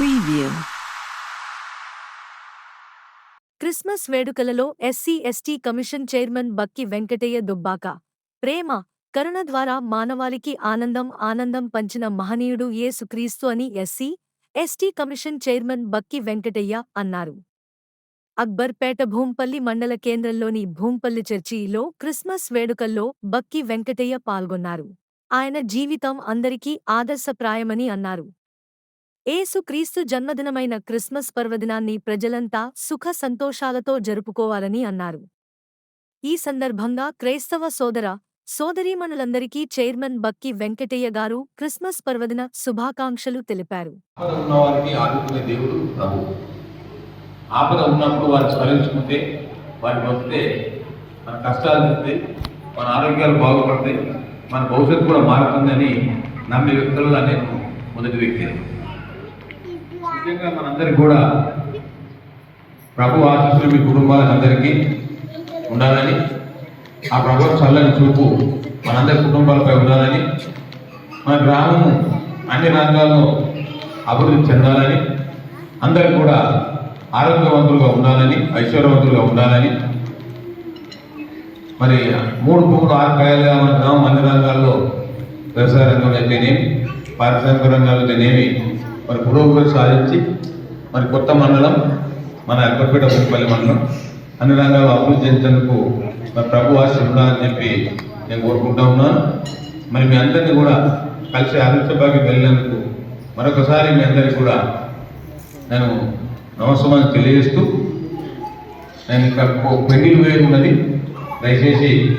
Preview. Christmas వేడుకలలో SC ST commission chairman Bakki Venkataiah Dubbaka. ప్రేమ కరుణ ద్వారా మానవాళికి ఆనందం ఆనందం పంచిన మహనీయుడు యేసుక్రీస్తు అని SC ST commission chairman Bakki Venkataiah అన్నారు. అక్బర్పేట భూంపల్లి మండల కేంద్రంలోని భూంపల్లి చర్చిలో క్రిస్మస్ వేడుకల్లో బక్కి వెంకటయ్య పాల్గొన్నారు. ఆయన జీవితం అందరికీ ఆదర్శప్రాయమని అన్నారు. ఏసుక్రీస్తు జన్మదినమైన క్రిస్మస్ పర్వదినాన్ని ప్రజలంతా సుఖ సంతోషాలతో జరుపుకోవాలని అన్నారు. ఈ సందర్భంగా క్రైస్తవ సోదర సోదరీమణులందరికీ చైర్మన్ బక్కి వెంకటయ్య గారు క్రిస్మస్ పర్వదిన శుభాకాంక్షలు తెలిపారు. ఆపద దేవుడు ప్రభు. ఆపద ఉన్నప్పుడు వారు స్మరించుకుంటే వారికి వస్తే మన కష్టాలు తీస్తాయి మన ఆరోగ్యాలు బాగుపడతాయి మన భవిష్యత్తు కూడా మారుతుందని నమ్మే వ్యక్తులలో నేను మొదటి వ్యక్తి. ముఖ్యంగా మనందరికి కూడా ప్రభు ఆశీస్సులు మీ కుటుంబాలందరికీ ఉండాలని ఆ ప్రభు చల్లని చూపు మనందరి కుటుంబాలపై ఉండాలని మన గ్రామం అన్ని రంగాల్లో అభివృద్ధి చెందాలని అందరూ కూడా ఆరోగ్యవంతులుగా ఉండాలని ఐశ్వర్యవంతులుగా ఉండాలని మరి మూడు భూములు ఆరు కాయలుగా మన గ్రామం అన్ని రంగాల్లో వ్యవసాయ రంగంలో అయితేనేమి పారిశ్రామిక రంగాల్లో అయితేనేమి మరి పురోగతి సాధించి మరి కొత్త మండలం మన అక్కపేట భూపల్లి మండలం అన్ని రంగాల్లో అభివృద్ధి చెందేందుకు మరి ప్రభు ఆశ చెప్పి నేను కోరుకుంటా ఉన్నాను మరి మీ అందరినీ కూడా కలిసి ఆదిత్యబాగి వెళ్ళినందుకు మరొకసారి మీ అందరికీ కూడా నేను నమస్కారం తెలియజేస్తూ నేను ఇక్కడ పెళ్ళి వేడి దయచేసి